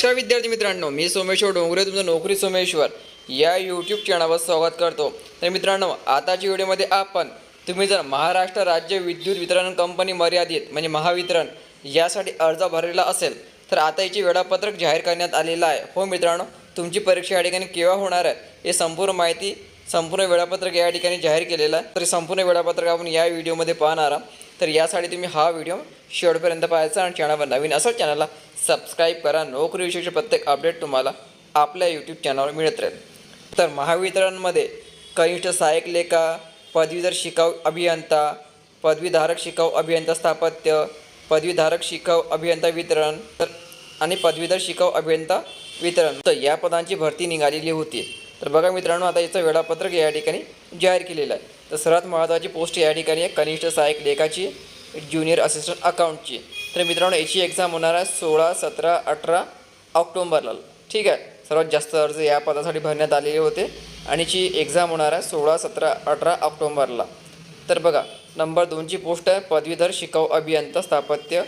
नमस्कार विद्यार्थी मित्रांनो मी सोमेश्वर डोंगरे तुमचं नोकरी सोमेश्वर. या यूट्यूब चॅनलवर स्वागत करतो. तर मित्रांनो आताच्या व्हिडिओमध्ये आपण तुम्ही जर महाराष्ट्र राज्य विद्युत वितरण कंपनी मर्यादित म्हणजे महावितरण यासाठी अर्ज भरलेला असेल तर आता याचे वेळापत्रक जाहीर करण्यात आलेलं आहे. हो मित्रांनो तुमची परीक्षा या ठिकाणी केव्हा होणार आहे हे संपूर्ण माहिती संपूर्ण वेळापत्रक या ठिकाणी जाहीर केलेलं आहे. तर संपूर्ण वेळापत्रक आपण या व्हिडिओमध्ये पाहणार आहोत. तर यासाठी तुम्ही हा व्हिडिओ शेवटपर्यंत पाहायचा आणि चॅनलवर नवीन असेल चॅनलला सबस्क्राईब करा. नोकरीविषयीचे प्रत्येक अपडेट तुम्हाला आपल्या यूट्यूब चॅनलवर मिळत राहील. तर महावितरणमध्ये कनिष्ठ सहाय्यक लेखा पदवीधर शिकाऊ अभियंता पदवीधारक शिकाऊ अभियंता स्थापत्य पदवीधारक शिकाऊ अभियंता वितरण तर आणि पदवीधर शिकाऊ अभियंता वितरण. तर या पदांची भरती निघालेली होती. तर बघा मित्रांनो आता याचं वेळापत्रक या ठिकाणी जाहीर केलेलं आहे. तर सर्वात महत्त्वाची पोस्ट या ठिकाणी आहे कनिष्ठ सहाय्यक लेखाची ज्युनियर असिस्टंट अकाउंटची तर मित्रांनो याची एक्झाम होणार आहे सोळा सतरा अठरा ऑक्टोंबरला. ठीक आहे? सर्वात जास्त अर्ज या पदासाठी भरण्यात आलेले होते. आणि याची एक्झाम होणार आहे सोळा सतरा अठरा ऑक्टोंबरला. तर बघा नंबर दोनची पोस्ट आहे पदवीधर शिकाऊ अभियंता स्थापत्य.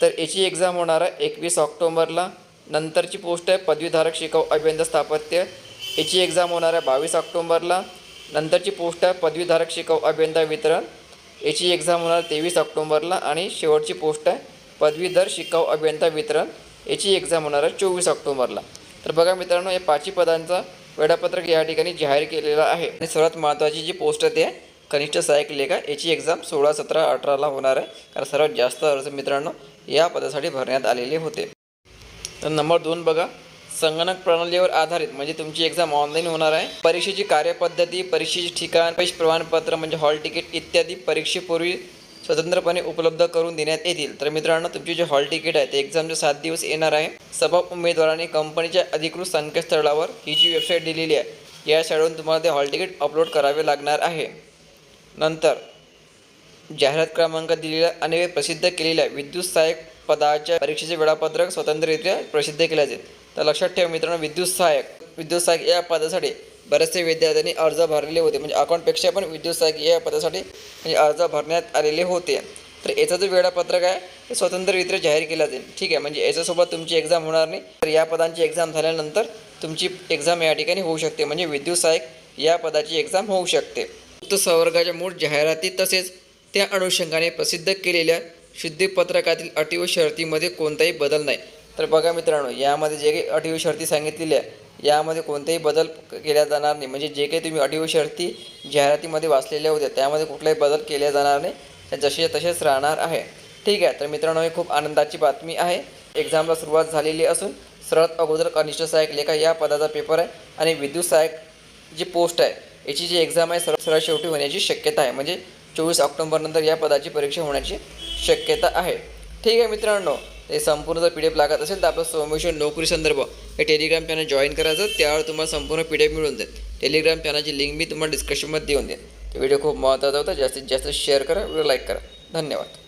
तर याची एक्झाम होणार आहे एकवीस ऑक्टोंबरला. नंतरची पोस्ट आहे पदवीधारक शिकाऊ अभियंता स्थापत्य. याची एक्झाम होणार आहे बावीस ऑक्टोंबरला. नंतरची पोस्ट आहे पदवीधारक शिकाऊ अभियंता वितरण. याची एक्झाम होणार तेवीस ऑक्टोंबरला आणि शेवटची पोस्ट आहे पदवीधर शिकाऊ अभियंता वितरण. याची एक्झाम होणार आहे चोवीस ऑक्टोंबरला. तर बघा मित्रांनो या पाचही पदांचं वेळापत्रक या ठिकाणी जाहीर केलेलं आहे. आणि सर्वात महत्त्वाची जी पोस्ट आहे ते आहे कनिष्ठ सहाय्यक लेखा याची एक्झाम सोळा सतरा अठराला होणार आहे. कारण सर्वात जास्त अर्ज मित्रांनो या पदासाठी भरण्यात आलेले होते. तर नंबर दोन बघा. संगणक प्रणालीवर आधारित म्हणजे तुमची एक्झाम ऑनलाईन होणार आहे. परीक्षेची कार्यपद्धती परीक्षेचे ठिकाण पैश प्रमाणपत्र म्हणजे हॉल तिकीट इत्यादी परीक्षेपूर्वी स्वतंत्रपणे उपलब्ध करून देण्यात येतील. तर मित्रांनो तुमची जे हॉल तिकीट आहे ते एक्झामचे सात दिवस येणार आहे. सभा उमेदवारांनी कंपनीच्या अधिकृत संकेतस्थळावर ही जी वेबसाईट दिलेली आहे या शाळेवरून तुम्हाला ते हॉल तिकीट अपलोड करावे लागणार आहे. नंतर जाहिरात क्रमांक दिलेला आणि प्रसिद्ध केलेल्या विद्युत सहाय्यक पदाच्या परीक्षेचे वेळापत्रक स्वतंत्ररित्या प्रसिद्ध केले जाईल तर लक्षात ठेवा मित्रांनो विद्युत सहाय्यक. विद्युत सहाय्यक या पदासाठी बरेचसे विद्यार्थ्यांनी अर्ज भरलेले होते. म्हणजे अकाउंटपेक्षा पण विद्युत सहाय्यक या पदासाठी म्हणजे अर्ज भरण्यात आलेले होते. तर याचं जे वेळापत्रक आहे ते स्वतंत्ररित्या जाहीर केलं जाईल. ठीक आहे? म्हणजे याच्यासोबत तुमची एक्झाम होणार नाही. तर या पदांची एक्झाम झाल्यानंतर तुमची एक्झाम या ठिकाणी होऊ शकते. म्हणजे विद्युत सहाय्यक या पदाची एक्झाम होऊ शकते. उक्त संवर्गाच्या मूळ जाहिराती तसेच त्या अनुषंगाने प्रसिद्ध केलेल्या शुद्धीपत्रकातील अटी व शर्तीमध्ये कोणताही बदल नाही. तर बघा मित्रांनो यामध्ये जे काही अटी व शर्ती सांगितलेल्या यामध्ये कोणताही बदल केल्या जाणार नाही. म्हणजे जे काही तुम्ही अटी व शर्ती जाहिरातीमध्ये वाचलेल्या होत्या त्यामध्ये कुठलाही बदल केल्या जाणार नाही. त्या जसे तसेच राहणार आहे. ठीक आहे तर मित्रांनो ही खूप आनंदाची बातमी आहे. एक्झामला सुरुवात झालेली असून सर्वात अगोदर कनिष्ठ सहाय्यक लेखा या पदाचा पेपर आहे आणि विद्युत सहाय्यक जी पोस्ट आहे याची जी एक्झाम आहे सर्व सर्वात शेवटी होण्याची शक्यता आहे. म्हणजे चोवीस ऑक्टोबरनंतर या पदाची परीक्षा होण्याची शक्यता आहे. ठीक आहे मित्रांनो ते संपूर्ण जर पी डी एफ लागत असेल तर आपलं सोमेश्वर नोकरी संदर्भ हे टेलिग्राम चॅनल जॉईन करायचं. त्यावर तुम्हाला संपूर्ण पी डी एफ मिळून जाईल. टेलिग्राम चॅनलची लिंक मी तुम्हाला डिस्क्रिप्शनमध्ये देऊन देईन. व्हिडिओ खूप महत्त्वाचा होता. जास्तीत जास्त शेअर करा. व्हिडिओ लाईक करा. धन्यवाद.